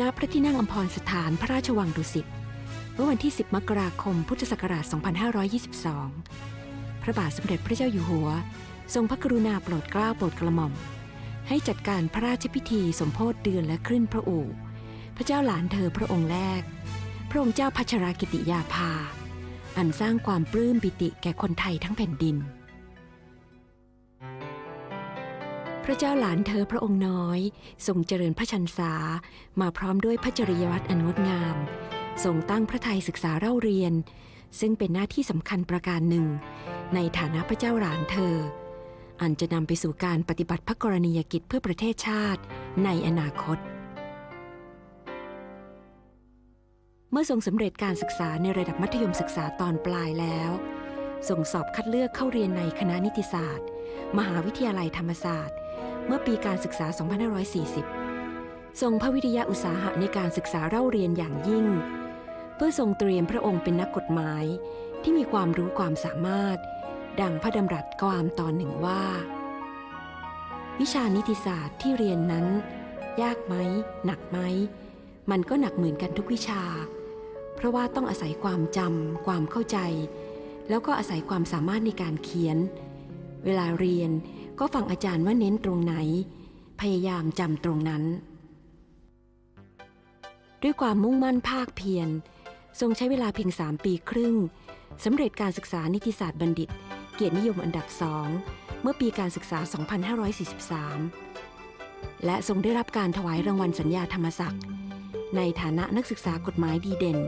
ณพระที่นั่งอัมพรสถานพระราชวังดุสิต เมื่อวันที่ 10 มกราคม พุทธศักราช 2522 พระบาทสมเด็จพระเจ้าอยู่หัว ทรงพระกรุณาโปรดเกล้าโปรดกระหม่อม ให้จัดการพระราชพิธีสมโพธิเดือนและคลื่นพระอู่ พระเจ้าหลานเธอพระองค์แรก พระองค์เจ้าพัชรากิติยาภา อันสร้างความปลื้มปิติแก่คนไทยทั้งแผ่นดิน พระเจ้าหลานเธอพระองค์น้อยทรงเจริญพระชันษามาพร้อมด้วยพระจริยวัตรอันงดงามทรงตั้งพระไทยศึกษาเล่าเรียน ซึ่งเป็นหน้าที่สำคัญประการหนึ่ง ในฐานะพระเจ้าหลานเธอ อันจะนำไปสู่การปฏิบัติพระกรณียกิจเพื่อประเทศชาติในอนาคต เมื่อทรงสำเร็จการศึกษาในระดับมัธยมศึกษาตอนปลายแล้วส่งสอบคัดเลือกเข้าเรียนในคณะนิติศาสตร์ มหาวิทยาลัยธรรมศาสตร์ เมื่อปีการศึกษา 2540 ทรงพระวิทยาอุตสาหะในการศึกษาเล่าเรียนอย่างยิ่ง เพื่อทรงเตรียมพระองค์เป็นนักกฎหมาย ที่มีความรู้ความสามารถ ดังพระดำรัสความตอนหนึ่งว่า วิชานิติศาสตร์ที่เรียนนั้น ยากไหมหนักไหมมันก็หนักเหมือนกันทุกวิชา เพราะว่าต้องอาศัยความจำความเข้าใจ แล้วก็อาศัยความสามารถในการเขียน เวลาเรียนก็ฟังอาจารย์ว่าเน้นตรงไหน พยายามจำตรงนั้น ด้วยความมุ่งมั่นภาคเพียร ทรงใช้เวลาเพียงสามปีครึ่งสำเร็จการศึกษานิติศาสตร์บัณฑิต เกียรตินิยมอันดับสองเมื่อปีการศึกษา 2543 และทรงได้รับการถวายรางวัลสัญญาธรรมศักดิ์ในฐานะนักศึกษากฎหมายดีเด่น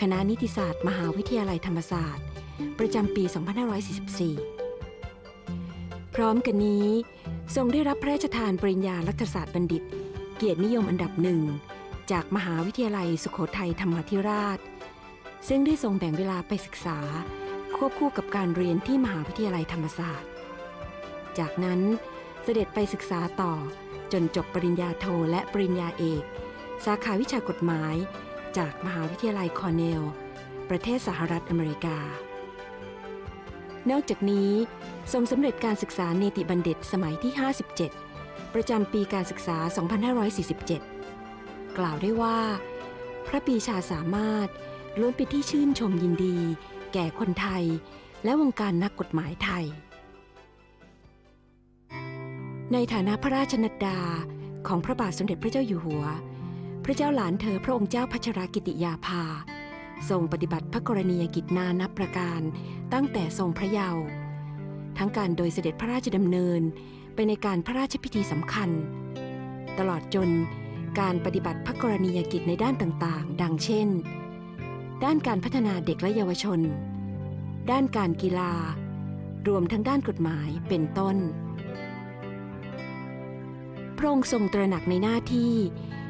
คณะนิติศาสตร์ มหาวิทยาลัยธรรมศาสตร์ ประจำปี 2544 พร้อมกันนี้ ทรงได้รับพระราชทานปริญญารัฐศาสตร์บัณฑิต เกียรตินิยมอันดับหนึ่ง จากมหาวิทยาลัยสุโขทัยธรรมาธิราช ซึ่งได้ทรงแบ่งเวลาไปศึกษา ควบคู่กับการเรียนที่มหาวิทยาลัยธรรมศาสตร์ จากนั้นเสด็จไปศึกษาต่อจนจบปริญญาโทและปริญญาเอก สาขาวิชากฎหมาย จากมหาวิทยาลัยคอร์เนล ประเทศสหรัฐอเมริกา นอกจากนี้ทรงสำเร็จการศึกษาเนติบัณฑิตสมัยที่ 57 ประจำปีการศึกษา 2547 กล่าวได้ว่า พระปีชาสามารถล้วนเป็นที่ชื่นชมยินดี แก่คนไทย และวงการนักกฎหมายไทย ในฐานะพระราชนัดดาของพระบาทสมเด็จพระเจ้าอยู่หัว พระเจ้าหลานเธอพระองค์เจ้าพัชรกิติยาภา ทรงปฏิบัติพระกรณียกิจนานับประการ ตั้งแต่ทรงพระเยาว์ทั้งการโดยเสด็จพระราชดำเนิน ไปในการพระราชพิธีสำคัญ ตลอดจนการปฏิบัติพระกรณียกิจในด้านต่างๆ ดังเช่น ด้านการพัฒนาเด็กและเยาวชน ด้านการกีฬา รวมทั้งด้านกฎหมายเป็นต้น พระองค์ทรงตระหนักในหน้าที่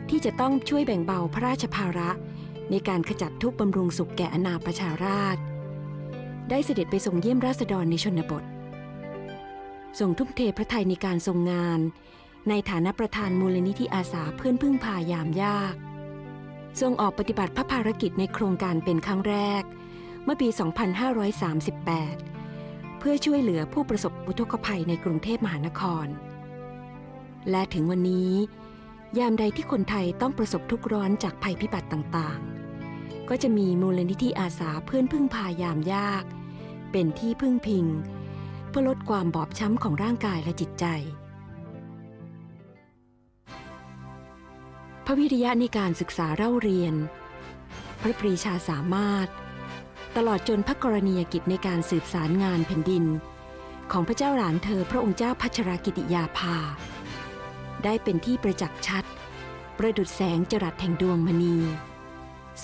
ที่จะต้องช่วยแบ่งเบาพระราชภาระ ในการขจัดทุกข์บำรุงสุขแก่อนาประชาราษฎร์ได้เสด็จไปทรงเยี่ยมราษฎรในชนบททรงทุ่มเทพระทัยในการทรงงาน ในฐานะประธานมูลนิธิอาสาเพื่อนพึ่งพายามยาก ทรงออกปฏิบัติพระภารกิจในโครงการเป็นครั้งแรก เมื่อปี 2538 เพื่อช่วยเหลือผู้ประสบอุทกภัยในกรุงเทพมหานคร และถึงวันนี้ ยามใดที่คนไทยต้องประสบทุกร้อนจากภัยพิบัติต่างๆ ก็จะมีมูลนิธิอาสาเพื่อนพึ่งพายามยาก เป็นที่พึ่งพิง เพื่อลดความบอบช้ำของร่างกายและจิตใจ พระวิริยะในการศึกษาเล่าเรียน พระปรีชาสามารถ ตลอดจนพระกรณียกิจในการสืบสารงานแผ่นดิน ของพระเจ้าหลานเธอพระองค์เจ้าพัชรกิติยาภา ได้เป็นที่ประจักษ์ชัด ประดุดแสงจรัสแห่งดวงมณี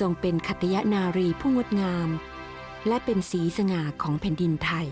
ทรงเป็นขัตยนารีผู้งดงาม และเป็นสีสง่าของแผ่นดินไทย